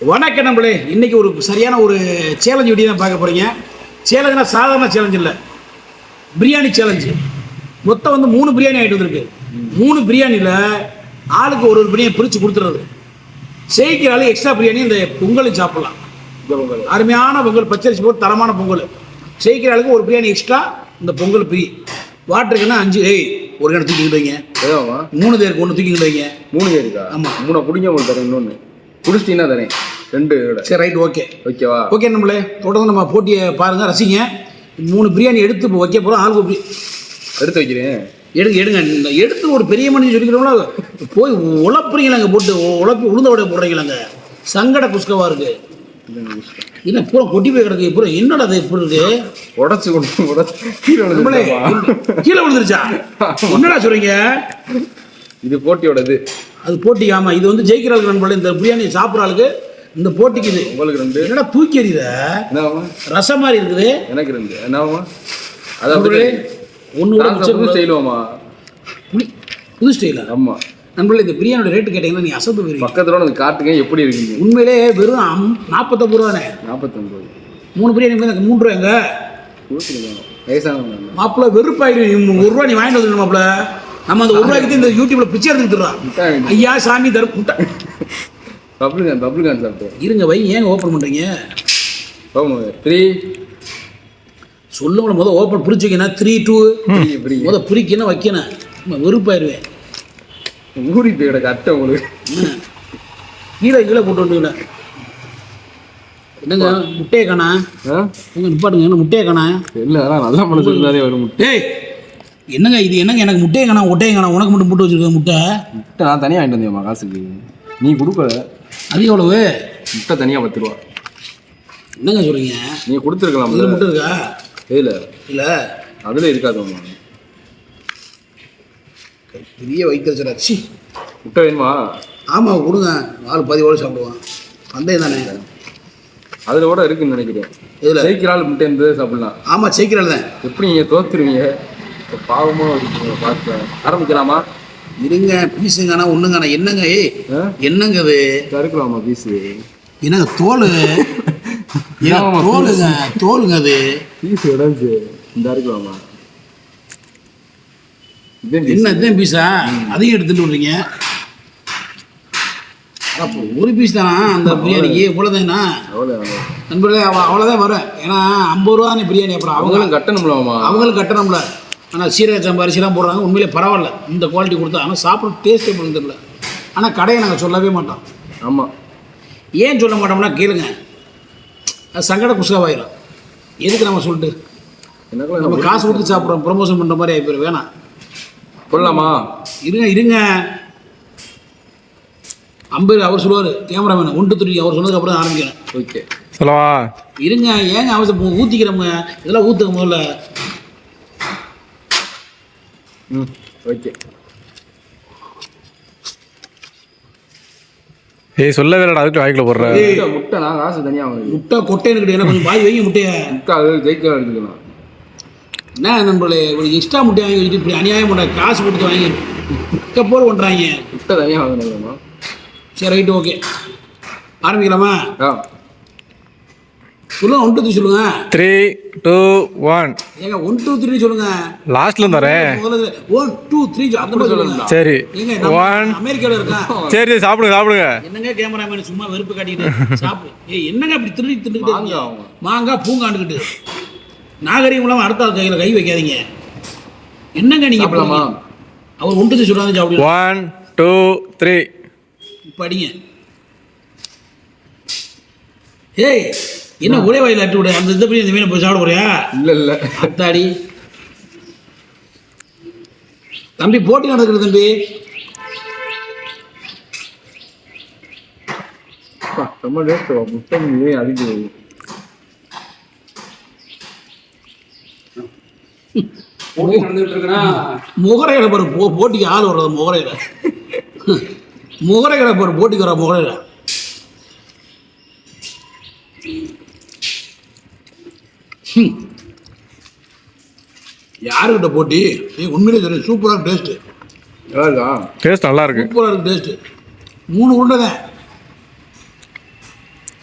வணக்கம் நம்மளே இன்னைக்கு ஒரு சரியான ஒரு சேலஞ்ச் வீடியோ தான் பார்க்க போறீங்க. சேலஞ்சுனா சாதாரண சேலஞ்ச் இல்லை. பிரியாணி சேலஞ்சு மொத்தம் வந்து மூணு பிரியாணி ஆகிட்டு வந்திருக்கு. மூணு பிரியாணியில் ஆளுக்கு ஒரு ஒரு பிரியாணி பிரித்து கொடுத்துறது. செய்கிற ஆளு எக்ஸ்ட்ரா பிரியாணி இந்த பொங்கலும் சாப்பிடலாம். அருமையான பொங்கல் பச்சரிசி போட்டு தரமான பொங்கல். செய்கிற ஆளுக்கு ஒரு பிரியாணி எக்ஸ்ட்ரா இந்த பொங்கல் ஃப்ரீ வாட்டருக்குன்னா அஞ்சு ஏய் ஒரு கிணறு தூக்கிக்கிட்டு வைங்க மூணு பேருக்கு ஒன்று தூக்கிக்கிட்டு வைங்க மூணு இருக்கா ஆமா. மூணை பிடிங்க உங்களுக்கு தரேன் இன்னொன்று குடிச்சிட்டீங்கன்னா தரேன் ரெண்டு சரி ரைட் ஓகே ஓகேவா? ஓகே நம்மளே தொடர்ந்து நம்ம போட்டியை பாருங்க ரசிங்க. மூணு பிரியாணி எடுத்து இப்போ வைக்க போகிறோம் ஆளுக்கு எடுத்து வைக்கிறேன். எடுங்க எடுங்க. இந்த எடுத்து ஒரு பெரிய மனுஷன் சொல்லிக்கிறோம்ல போய் உழப்புறீங்களாங்க போட்டு உழப்பி உளுந்த வடை போடுறீங்களாங்க சங்கட குஸ்கவா இருக்கு. என்ன பூரா கொட்டி போய் கிடக்கு பூரா என்னடா அது இப்படி இருக்கு? உடச்சு கொண்டு உடச்சு. கீழே விழுந்துருச்சா? என்னடா சொல்றீங்க? இது போட்டியோட இது அது போட்டி ஆமா. இது வந்து ஜெயிக்கிற ஆளுக்கு நண்பர்களே இந்த பிரியாணி சாப்பிட்ற ஆளுக்கு இந்த போட்டிக்கு இது. உங்களுக்கு ரெண்டு. என்னடா தூக்கி எறியுத ரசம் மாதிரி இருக்குது. எனக்கு ரெண்டு. என்னவாமா அது நண்பர்களே அப்படியே ஒன்று மிச்சம் புது ஸ்டைலா? ஆமா. நண்பர்களே இந்த பிரியாணியோட ரேட்டு கேட்டீங்கன்னா நீ அசந்து போயிருவீங்க. பக்கத்துல வந்து காட்டுங்க எப்படி இருக்குங்க உண்மையிலே வெறும் அம் நாற்பத்தொம்பது ரூபானே நாற்பத்தொம்பது மூணு பிரியாணி மூணு ரூபாங்க மாப்பிள்ள வெறுப்பாயிடும் ஒரு ரூபா நீ வாங்கிட்டு வந்து மாப்பிள்ள. நம்ம அந்த ஒரு ரூபாய்க்கு இந்த யூடியூப்ல பிச்சை வேணும். ஐயா சாமி தரும். முட்டை. பப்ளு கான் பப்ளு கான் சாப்பிட்டேன் இருங்க வை. ஏங்க ஓப்பன் பண்றீங்க? போங்க த்ரீ சொல்லுங்கள முத ஓப்பன் பிடிச்சிக்கணும் த்ரீ டூ த்ரீ த்ரீ முத பிரிக்கணும் வைக்கணும். வெறுப்பாயிருவேன். ஊறி போய் கிடக்கு அட்டை உங்களுக்கு? கீழே கீழே போட்டு வந்துக்கல என்னங்க? முட்டையை காணா? உங்க நிப்பாட்டுங்க. என்ன முட்டையை காணா? இல்லை அதெல்லாம் நல்ல மனசு இருந்தாலே வரும் முட்டை. என்னங்க இது? என்னங்க எனக்கு முட்டையை காணா முட்டையை காணா உனக்கு மட்டும் போட்டு வச்சிருக்க முட்டை? முட்டை நான் தனியாக வாங்கிட்டு வந்தேம்மா காசுக்கு. நீ கொடுக்கல. அது எவ்வளவு? முட்டை தனியாக பத்து ரூபா. என்னங்க சொல்றீங்க? நீ கொடுத்துருக்கலாம் இதில் முட்டை இருக்கா? இல்லை. இல்லை. அதில் இருக்காதும்மா பெரிய வைத்தியர் சி. முட்டை வேணுமா? ஆமாம் கொடுங்க. நாலு பதிவோடு சாப்பிடுவான். பந்தயம் தானே? அதில் கூட இருக்குன்னு நினைக்கிறேன். இதில் ஆள் முட்டை இருந்ததே சாப்பிடலாம். ஆமாம் சீக்கிரம் தான். எப்படி நீங்கள் தோத்துருவீங்க? இப்போ பாவமாக இருக்கீங்க பார்த்து ஆரம்பிக்கலாமா? இருங்க பீஸுங்கண்ணா ஒன்றுங்கண்ணா என்னங்க? ஏய் என்னங்க அது கருக்கலாமா பீஸு என்னங்க தோல்? ஆமாம், தோலுங்க தோலுங்க அது? பீஸ் உடஞ்சு இந்த இருக்கலாமா இதே. என்ன இதுதான் பீஸா அதையும் எடுத்துட்டு விடுறீங்க அப்போ ஒரு பீஸ் தானா அந்த பிரியாணிக்கு? இவ்வளோதானா நண்பர்களே அவ அவ்வளோதான் வரும் ஏன்னா ஐம்பது ரூபா பிரியாணி அப்புறம் அவங்க அவங்களும் கட்டணும்லாமா? அவங்களும் கட்டணும்ல. ஆனால் சீரக சம்பா அரிசிலாம் போடுறாங்க. உண்மையிலே பரவாயில்ல. இந்த குவாலிட்டி கொடுத்தா. ஆனால் சாப்பிட டேஸ்ட் எப்படி தெரியல. ஆனால் கடையை நாங்கள் சொல்லவே மாட்டோம். ஆமாம் ஏன் சொல்ல மாட்டோம்னா கேளுங்க. அது சங்கட குஸ்காவாயிரும். எதுக்கு நம்ம சொல்லிட்டு? நம்ம காசு கொடுத்து சாப்பிட்றோம். ப்ரொமோஷன் பண்ணுற மாதிரி ஆகிப்போம் வேணாம். சொல்லலாமா இருங்க இருங்க. அம்பேர் அவர் சொல்லுவார் கேமராமேன் ஒன்று துருக்கி அவர் சொன்னதுக்கு அப்புறம் தான் ஆரம்பிக்கிறேன் ஓகே. சொல்லவா? இருங்க ஏங்க அவசரம் ஊற்றிக்கிறோங்க இதெல்லாம் ஊற்றுக்க முதல்ல. ம் ஓகே. ஏய் சொல்லவே இல்லடா அதுக்கு வாய்க்குள்ள போடுற. முட்டை முட்டை நான் காசு தனியாக வாங்குது முட்டை கொட்டைன்னு கிட்ட எனக்கு கொஞ்சம் பாய் வைங்க முட்டையை முட்டை அது ஜெயிக்க எடுத்துக்கலாம் என்ன நண்பர்களே ஒரு எக்ஸ்ட்ரா முட்டை வாங்கி வச்சுட்டு இப்படி அநியாயம் பண்ண காசு கொடுத்து வாங்கி போர் பண்ணுறாங்க முட்டை தனியாக வாங்கினாங்கம்மா சரி ரைட்டு ஓகே ஆரம்பிக்கலாமா? ஆ. சொல்லுங்க ஒன் டூ த்ரீ சொல்லுங்க. த்ரீ டூ ஒன் ஏங்க ஒன் டூ த்ரீ சொல்லுங்க. லாஸ்ட்ல தரேன் ஒன் டூ த்ரீ மாதிரி சொல்லுங்க. சரி. ஒன் அமெரிக்காவில் இருக்கேன் சரி சாப்பிடுங்க சாப்பிடுங்க. என்னங்க கேமராமேன் சும்மா வெறுப்பு காட்டிட்டு சாப்பிடு. ஏய் என்னங்க அப்படி திருடி இருக்கீங்க? மாங்காய் பூங்காண்டுக்கிட்டு நாகரிகம் இல்லாமல் அடுத்த ஆள் கையில் கை வைக்காதீங்க. என்னங்க நீங்க? அவர் ஒன்று தூசி சொல்றாங்க சாப்பிடு ஒன் டூ த்ரீ இப்போ அடிங்க. ஏய் என்ன ஒரே வாயில் அட்டு விடு. அந்த இதை போய் இந்த மீனை போய் சாப்பிட போறியா? இல்லை இல்லை. அத்தாடி. தம்பி போட்டி நடக்குது தம்பி. ரொம்ப டேஸ்ட் முட்டை மீன் அதிகம் முகரையில பாரு போட்டிக்கு ஆள் வர்றது முகரையில. முகரைகளை பாரு போட்டிக்கு வர முகரையில. யாருக்கிட்ட போட்டி? ஏய் உண்மையிலே தெரியும் சூப்பராக டேஸ்ட்டு எவ்வளோதா டேஸ்ட் நல்லா இருக்கு. சூப்பராக இருக்கு டேஸ்ட்டு மூணு உருண்டை தான்.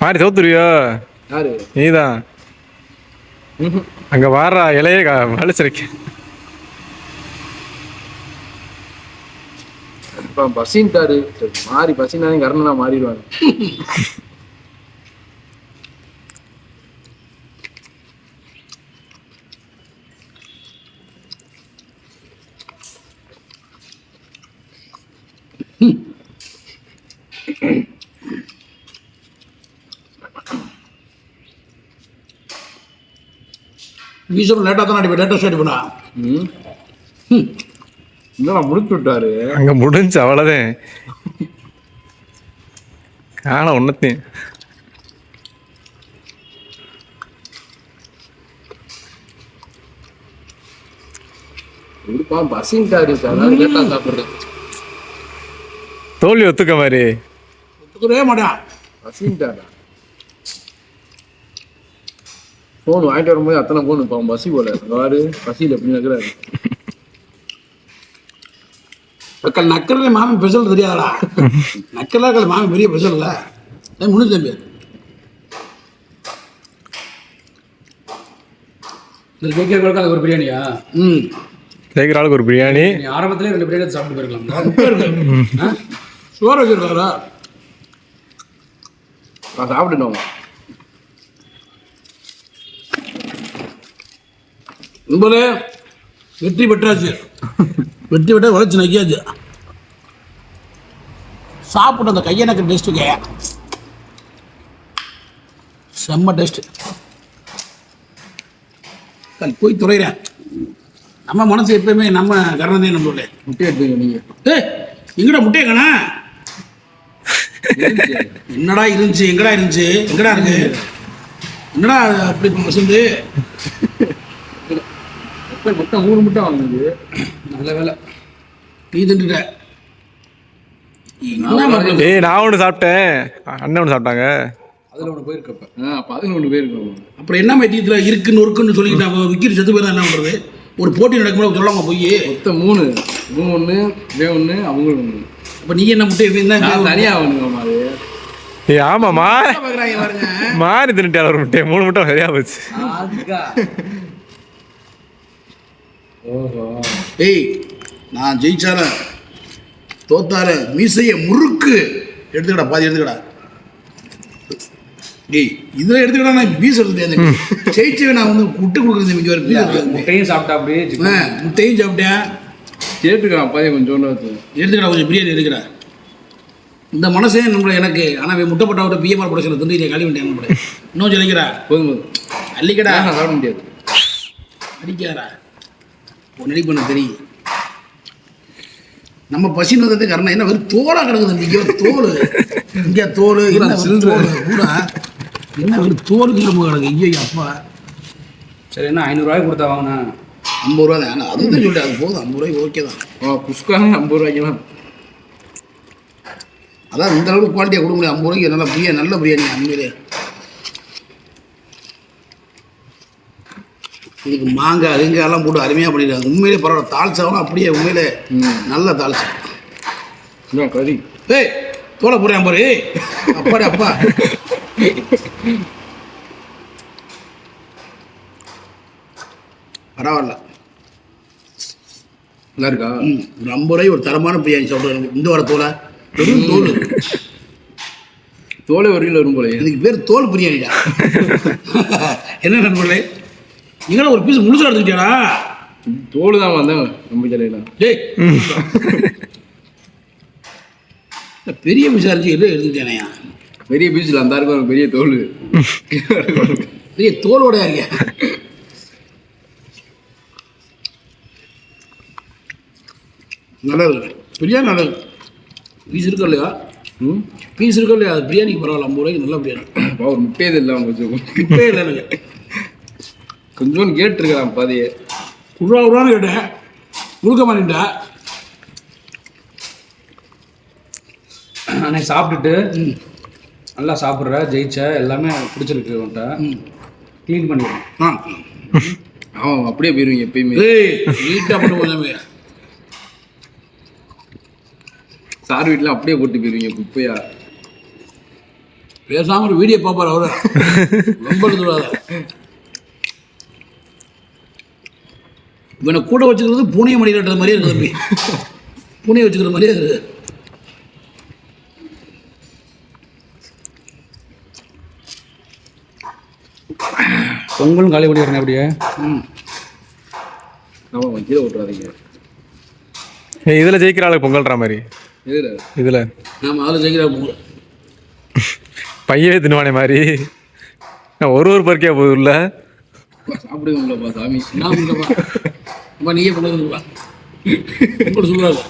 மாறி தோத்துருவியோ யாரு? நீதான். அங்க வார இலையே வலிச்சிருக்க. இப்ப பசின்ட்டாரு. மாறி பசினாலும் கரணனா மாறிடுவாங்க. வீசம் லேட்டாக தான் அடிப்பேன் லேட்டாக ஸ்டார்ட் பண்ணா ம். இன்னும் முடிச்சு விட்டாரு? அங்க முடிஞ்சு அவ்வளவுதான். காண ஒன்னத்தையும் இருப்பா கேட்டா சாப்பிடுறது தோல்வி ஒத்துக்க மாதிரி. ஒத்துக்கவே மாட்டான். பசின்ட்டாரா ஃபோன் வாங்கிட்டு வரும்போது அத்தனை ஃபோன் இப்போ அவன் பசி போல. பாரு பசியில் எப்படி இருக்கிறாரு மக்கள் நக்கல்ல மாமன் பெசல் தெரியாதடா. நக்கலா இருக்கிற மாமன் பெரிய பெசல் இல்ல தம்பி. இந்த கேட்கறவங்களுக்கு அது ஒரு பிரியாணியா? ம். ஜெயிக்கிற ஆளுக்கு ஒரு பிரியாணி. நீ ஆரம்பத்திலே ரெண்டு பிரியாணி சாப்பிட்டு போயிருக்கலாம். சோறு வச்சிருக்காரா? நான் சாப்பிட்டுட்டோம் நண்பரே வெற்றி பெற்றாச்சு. வெற்றி பெற்ற வளைச்சு நக்கியாச்சு. சாப்பிட்ட அந்த கையனக்கு டேஸ்ட்டுங்க செம்ம டேஸ்ட்டு போய் துறையிறேன் நம்ம மனசு எப்பயுமே நம்ம கரணதே நம்மளே முட்டை எடுத்துங்க நீங்க. ஏய் எங்கடா முட்டையை காணா இருந்துச்சு. என்னடா இருந்துச்சு எங்கடா இருந்துச்சு? எங்கடா இருக்கு? என்னடா அப்படி மசந்து முட்டை முட்டை மூணு முட்டை வாங்குது நல்ல வேலை. நீ தின்னுட்ட. என்ன மாப்பிள்ளை? ஏய் நான் ஒன்று சாப்பிட்டேன். அண்ணன் ஒன்று சாப்பிட்டாங்க. அதில் ஒன்று போயிருக்கப்ப. ஆ பதினொன்று பேர் இருக்கோம் அப்புறம் என்ன மைத்தியத்துல இருக்கு நொறுக்குன்னு சொல்லிக்கிட்டு அவன் விக்கிரி செத்து போய் என்ன பண்றது? ஒரு போட்டி நடக்கும்போது சொல்லாம போய். மொத்தம் மூணு. மூணு ஒன்று இதே ஒன்று அவங்களும் ஒன்று அப்ப நீ என்ன முட்டை இருந்தா நான் தனியாக ஒன்றுங்கம்மா அது? ஏய் ஆமாம்மா. பாக்குறாங்க பாருங்க. மாறி தின்னுட்டேன் ஒரு முட்டை. மூணு முட்டை சரியா போச்சு. ஏய் நான் ஜெயிச்சால தோத்தால மீசைய முறுக்கு எடுத்துக்கடா பாதி எடுத்துக்கடா. ஏய் இதுல எடுத்துக்கடா நான் பீஸ் எடுத்துட்டேன் ஜெயிச்சவன் நான் வந்து விட்டு கொடுக்குறது இங்க ஒரு பீஸ் முட்டையும் சாப்பிட்டா அப்படியே முட்டையும் சாப்பிட்டேன். கேட்டுக்கலாம் அப்பா கொஞ்சோண்டு வச்சு. எடுத்துக்கடா கொஞ்சம் பிரியாணி எடுக்கிறா இந்த மனசே நம்மள எனக்கு ஆனால் அவன் முட்டைப்பட்ட ஒரு பிஎம்ஆர் ப்ரொடக்ஷன் திண்டு கழுவி விட்டேன் நம்மள. இன்னும் சொல்லிக்கிறா. போதும் போதும். அள்ளிக்கடா. சாப்பிட முடியாது. அடிக்காரா நடி பண்ண தெரியும். நம்ம பசி வந்தது காரணம் என்ன? வெறும் தோலா கிடக்குது இங்கே தோல் இங்கே தோல் என்ன. தோல் கூட. என்ன வெறும் தோலுக்கு ரொம்ப கிடக்கு? ஐயோ அப்பா. சரி என்ன ஐநூறுரூவாய்க்கு கொடுத்தா வாங்கினேன் ஐம்பது ரூபா தான்? ஆனால் அதுதான் சொல்லிட்டு அது போதும். ஐம்பது ரூபாய்க்கு ஓகே தான். ஆ புஷ்காங்க ஐம்பது ரூபாய்க்குலாம் அதான் இந்த அளவுக்கு குவாலிட்டியாக கொடுக்க முடியும். ஐம்பது ரூபாய்க்கு நல்லா பிரியாணி நல்ல பிரியாணி உண்மையிலே. இதுக்கு மாங்காய் கிங்காய் எல்லாம் போட்டு அருமையாக பண்ணிடுறாங்க. உண்மையிலே பரவாயில்ல. தால்ச்சாவும் அப்படியே உண்மையிலே நல்ல கறி. ஏய் தோலை போடுறேன் பாரு. அப்பாடி அப்பா பரவாயில்ல. நல்லா இருக்கா? ம் ஒரு தரமான பிரியாணி சாப்பிடுறேன் இந்த வர தோலை. வெறும் தோல். தோலை ஒரு கிலோ வரும் போலயே. இதுக்கு பேர் தோல் பிரியாணிடா. என்ன நண்பர்களே? நீங்களும் ஒரு பீஸ் முழுசா எடுத்துக்கிட்டியாடா? தோல் தான் வந்தேன். நம்ம தலையில டேய். பெரிய பீஸா இருந்துச்சு எல்லாம் எடுத்துக்கிட்டேனையா பெரிய பீச்சில் அந்த இருக்கும் பெரிய தோல். பெரிய தோலோட இருக்கியா? நல்லா இருக்கு பிரியாணி நல்லா இருக்கு பீஸ் இருக்கா இல்லையா? ம். பீஸ் இருக்கா இல்லையா? அது பிரியாணிக்கு பரவாயில்ல ஐம்பது ரூபாய்க்கு நல்ல பிரியாணி. ஒரு முட்டையே இல்லை கொஞ்சம். இப்பே இல்லை எனக்கு கொஞ்சோண்டு கேட்டுருக்கலாம் பாதியே. உருவா உருவான்னு கேட்டேன் முழுக்க மாட்டேன்டா. அன்னைக்கு சாப்பிட்டுட்டு நல்லா சாப்பிட்ற ஜெயிச்ச எல்லாமே பிடிச்சிருக்கு உன்ட்ட க்ளீன் பண்ணிடுறேன் ஆ. அவன் அப்படியே போயிருவீங்க எப்பயுமே. நீட்டாக கொஞ்சமே சார் வீட்டில் அப்படியே போட்டு போயிருவீங்க குப்பையா. பேசாம ஒரு வீடியோ பார்ப்பார் அவரை. ரொம்ப சொல்லுவாங்க இவனை கூட வச்சுக்கிறது பூனையை மடி கட்டுற மாதிரியே இருக்குது தம்பி. பூனையை வச்சுக்கிற மாதிரியே இருக்குது. பொங்கலும் காலி பண்ணிடுறேன் அப்படியே. ம். ஆமா கீழே விட்டுறாதீங்க. ஏய், இதுல ஜெயிக்கிற ஆளுக்கு பொங்கல்ற மாதிரி. இதுல. ஆமாம் அதில் ஜெயிக்கிறா போகிறேன் பையவே தின்னுவானே மாதிரி. ஒரு ஒரு பருக்கையா போகுது உள்ள சாப்பிடுவீங்களப்பா சாமி. அப்பா நீயே கொண்டு வந்துருப்பா உங்களுக்கு சொல்லுவாங்க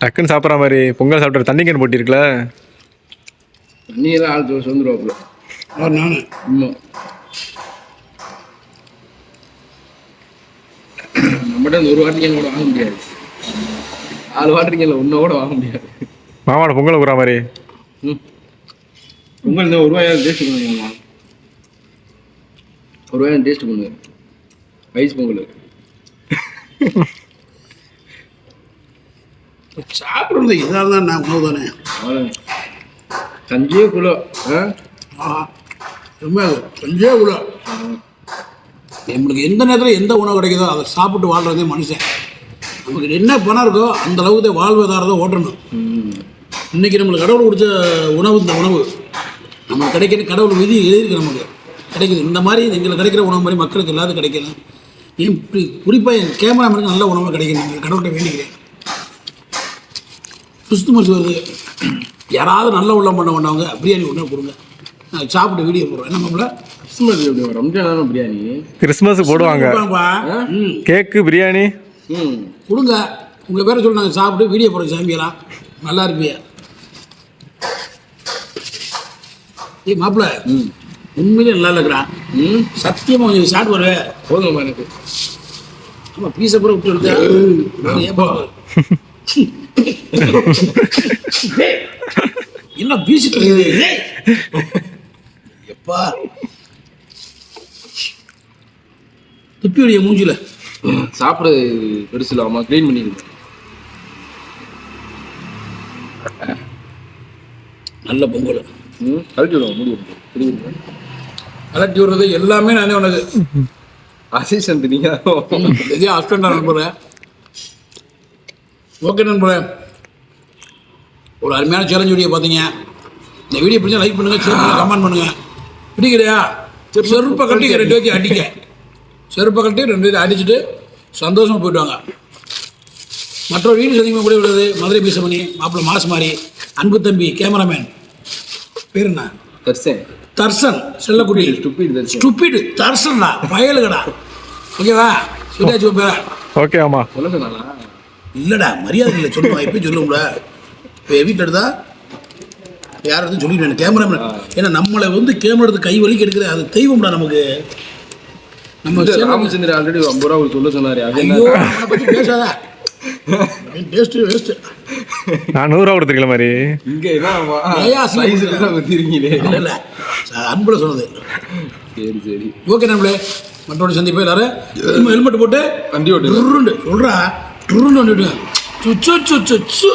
டக்குன்னு சாப்பிட்ற மாதிரி பொங்கல் சாப்பிட்டு தண்ணி கேன் போட்டி இருக்குல்ல தண்ணியெல்லாம் ஆள் சொல்லி வந்துருவாப்புல அவர் நான். ஆமா. நம்மகிட்ட இந்த ஒரு வாட்டிங்க கூட வாங்க முடியாது. நாலு வாட்டரிங்கல்ல ஒன்றை கூட வாங்க முடியாது. மாமாவோட பொங்கல் கூற மாதிரி? ம். உங்கள் இந்த ஒரு ரூபாயாவது டேஸ்ட் பண்ணுங்கம்மா ஒரு ரூபாய் டேஸ்ட் பண்ணுங்க ஐஸ் பொங்கல். சாப்பிட்றது எதாக இருந்தால் நான் உணவு தானே. கஞ்சே கிலோ ஆ? ரொம்ப கொஞ்சே கூட நம்மளுக்கு எந்த நேரத்தில் எந்த உணவு கிடைக்குதோ அதை சாப்பிட்டு வாழ்றதே மனுஷன். நமக்கு என்ன பணம் இருக்கோ அந்த அளவுக்கு தான் வாழ்வதாரதை ஓட்டணும் இன்னைக்கு நம்மளுக்கு கடவுள் கொடுத்த உணவு இந்த உணவு. நமக்கு கிடைக்கிற கடவுள் விதி எழுதியிருக்கு நமக்கு. கிடைக்குது. இந்த மாதிரி எங்களுக்கு கிடைக்கிற உணவு மாதிரி மக்களுக்கு கிடைக்கணும் ஏன் இப்படி குறிப்பாக என் கேமராமேனுக்கு நல்ல உணவு கிடைக்கணும் நீங்கள் கடவுள்கிட்ட வேண்டிக்கிறேன். கிறிஸ்துமஸ் வருது யாராவது நல்ல உள்ளம் பண்ண பண்ணவங்க பிரியாணி ஒன்றே கொடுங்க. நான் சாப்பிட்டு வீடியோ போடுறேன். என்ன நம்மள கிறிஸ்துமஸ் எப்படி? ரம்ஜான் பிரியாணி? கிறிஸ்மஸுக்கு போடுவாங்க. கேக்கு பிரியாணி. ம். கொடுங்க. உங்கள் பேரை சொல்லி நாங்கள் சாப்பிட்டு வீடியோ போடுற சாமியெல்லாம். நல்லா இருப்பியா? ஏய் மாப்பிள்ள. உண்மையிலே நல்லா இருக்கிறான் ம். சத்தியமாக கொஞ்சம் சாப்பிட்டு வருவேன் போதும்மா எனக்கு. ஆமாம் பீஸை கூட விட்டு எடுத்தேன் என்ன பீஸ் எப்பா. துப்பியுடைய மூஞ்சில. சாப்பிட்றது பெருசு இல்லாமா க்ளீன் பண்ணிடுங்க நல்ல பொங்கல். கலட்டி விடுறது எல்லாமே நானே உனக்கு. அசிஸ்டன்ட் நீங்க இதே அஸ்டண்டா நண்பரேன் ஓகே நண்பரேன் ஒரு அருமையான சேலஞ்ச் வீடியோ பார்த்தீங்க. இந்த வீடியோ பிடிச்சா லைக் பண்ணுங்க ஷேர் பண்ணுங்க கமெண்ட் பண்ணுங்க. பிடிக்கலையா? செருப்பை கட்டி ரெண்டு பேர்த்தையும் அடிக்க செருப்பை கட்டி ரெண்டு பேர்த்தையும் அடிச்சுட்டு சந்தோஷமா போயிட்டு வாங்க. மற்றொரு வீடு சந்திக்கும் கூட உள்ளது மதுரை பீசமணி மாப்பிள்ளை மாஸ் மாதிரி அன்பு தம்பி கேமராமேன் பேர் என்ன? தர்சன். தர்சன் செல்லக்குட்டி. ஸ்டூபிட் தர்சன். ஸ்டூபிட் தர்சன்டா பயலுகடா. ஓகேவா? உன் பேரை? ஓகே ஆமா. இல்லைடா மரியாதை இல்லை சொல்லுவா எப்பயும் சொல்லுவோம்ல இப்போ வீட்டில் எடுத்தா யாரும் சொல்லிடுவேன் கேமராமேன். ஏன்னா நம்மளை வந்து கேமரா எடுத்து கை வலிக்கு எடுக்கிற அது தெய்வம்டா நமக்கு. நம்ம ராமச்சந்திரன் ஆல்ரெடி ஐம்பது ரூபா சொல்ல சொன்னாரு. அது வேஸ்ட்டு நான் நூறுரூவா கொடுத்துருக்கல மாதிரி. இங்க என்ன சைஸ் இல்லை இல்லை. அன்புல சொன்னது. சரி சரி. ஓகே நம்மளே. மற்றோட சந்திப்போம் எல்லாரும். ஹெல்மெட் போட்டு வண்டி ஓட்டு டுருண்டு சொல்கிறா டுருண்டு வந்துட்டு சுச்சு சுச்சு சு.